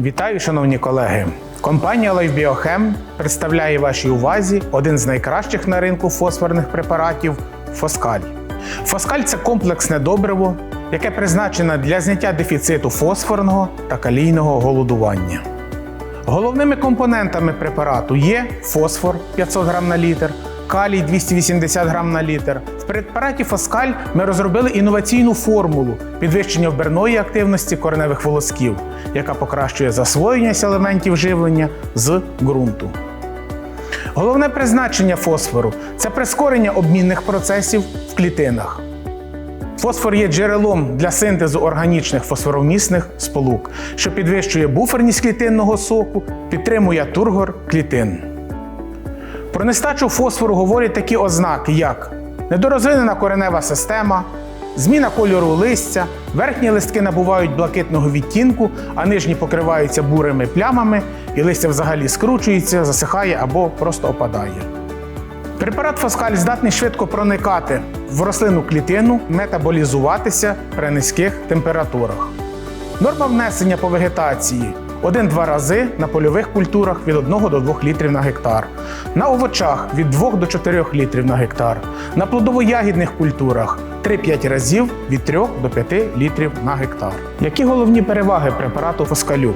Вітаю, шановні колеги! Компанія LifeBioChem представляє вашій увазі один з найкращих на ринку фосфорних препаратів Фоскаль. Фоскаль це комплексне добриво, яке призначене для зняття дефіциту фосфорного та калійного голодування. Головними компонентами препарату є фосфор 500 грам на літр, калій 280 грам на літр. В препараті Фоскаль ми розробили інноваційну формулу підвищення вбирної активності кореневих волосків, яка покращує засвоєння елементів живлення з ґрунту. Головне призначення фосфору це прискорення обмінних процесів в клітинах. Фосфор є джерелом для синтезу органічних фосфоромісних сполук, що підвищує буферність клітинного соку, підтримує тургор клітин. Про нестачу фосфору говорять такі ознаки, як недорозвинена коренева система, зміна кольору листя, верхні листки набувають блакитного відтінку, а нижні покриваються бурими плямами, і листя взагалі скручується, засихає або просто опадає. Препарат Фоскаль здатний швидко проникати в рослинну клітину, метаболізуватися при низьких температурах. Норма внесення по вегетації 1-2 рази на польових культурах від 1 до 2 літрів на гектар, на овочах від 2 до 4 літрів на гектар, на плодово-ягідних культурах 3-5 разів від 3 до 5 літрів на гектар. Які головні переваги препарату Фоскалю?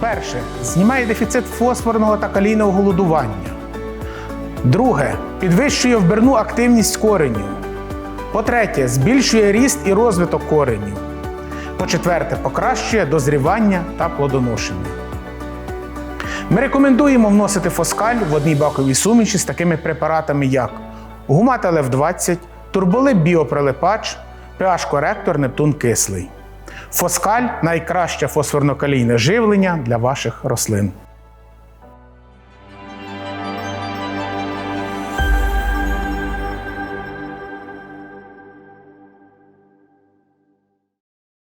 Перше, знімає дефіцит фосфорного та калійного голодування. Друге, підвищує вбирну активність коренів. По-третє, збільшує ріст і розвиток коренів. По-четверте, покращує дозрівання та плодоношення. Ми рекомендуємо вносити фоскаль в одній баковій суміші з такими препаратами, як гумата ЛФ20, турболип біоприлипач, pH-коректор Нептун кислий. Фоскаль найкраще фосфорно-калійне живлення для ваших рослин.